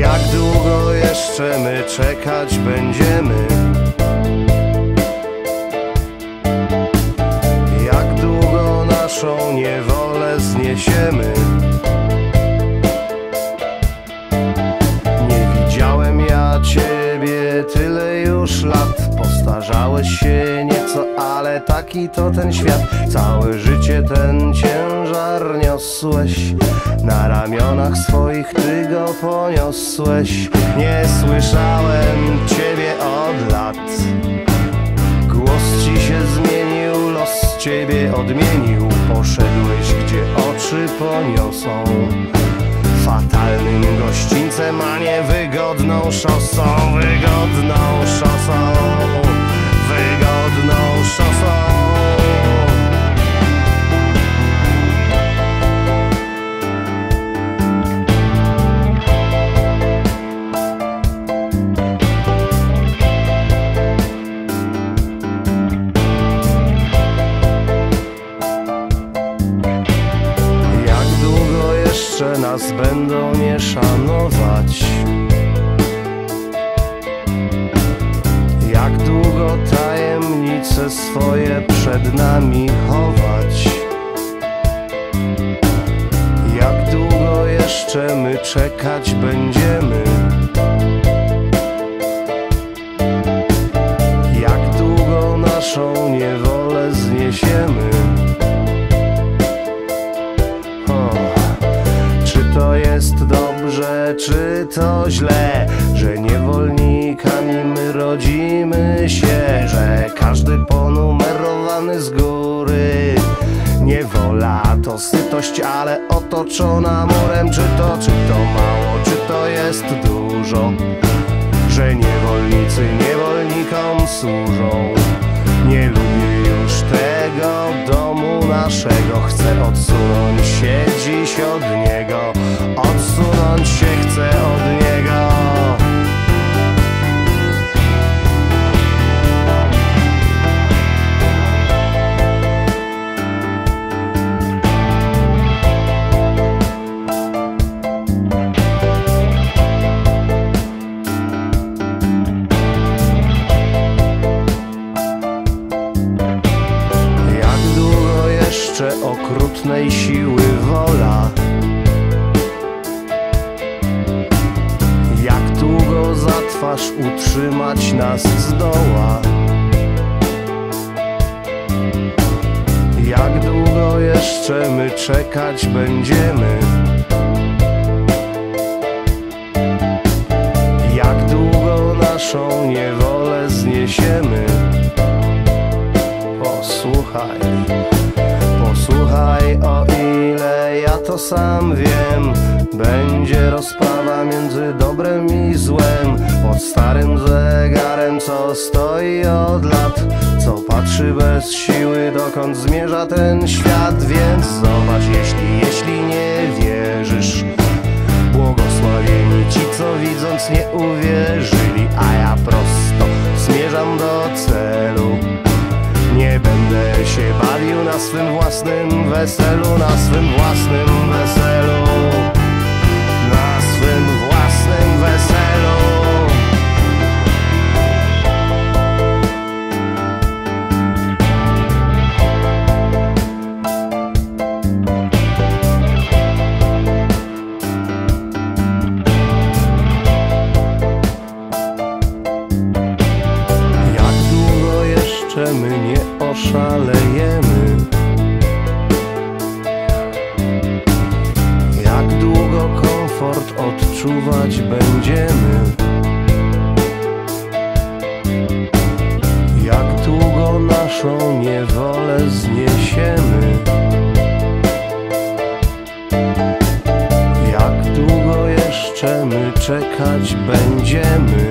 Jak długo jeszcze my czekać będziemy? Naszą niewolę zniesiemy? Nie widziałem ja ciebie tyle już lat. Postarzałeś się nieco, ale taki to ten świat. Całe życie ten ciężar niosłeś. Na ramionach swoich ty go poniosłeś. Nie słyszałem ciebie od lat. Głos ci się zmienił, los ciebie odmienił Poszedłeś gdzie oczy poniosą. Fatalnym gościńcem, a nie wygodną szosą Wygodną szosą Wygodną szosą nas będą nie szanować? Jak długo tajemnice swoje przed nami chować? Jak długo jeszcze my czekać będziemy? Czy to źle, że niewolnikami my rodzimy się, że każdy ponumerowany z góry. Niewola to sytość, ale otoczona murem, czy to, czy to mało, czy to jest dużo, że niewolnicy niewolnikom służą. Nie lubię już tego naszego Chcę odsunąć się dziś od niego. Odsunąć się chcę od niego okrutnej siły wola? Jak długo zatrwasz utrzymać nas z doła? Jak długo jeszcze my czekać będziemy? Posłuchaj o ile ja to sam wiem. Będzie rozprawa między dobrem i złem. Pod starym zegarem, co stoi od lat. Co patrzy bez siły, dokąd zmierza ten świat. Więc zobacz, jeśli, jeśli nie wierzysz. Błogosławieni ci, co widząc nie uwierzyli swym własnym weselu, na swym własnym weselu, na swym własnym weselu. Oszalejemy? Odczuwać będziemy? Jak długo naszą niewolę zniesiemy? Jak długo jeszcze my czekać będziemy?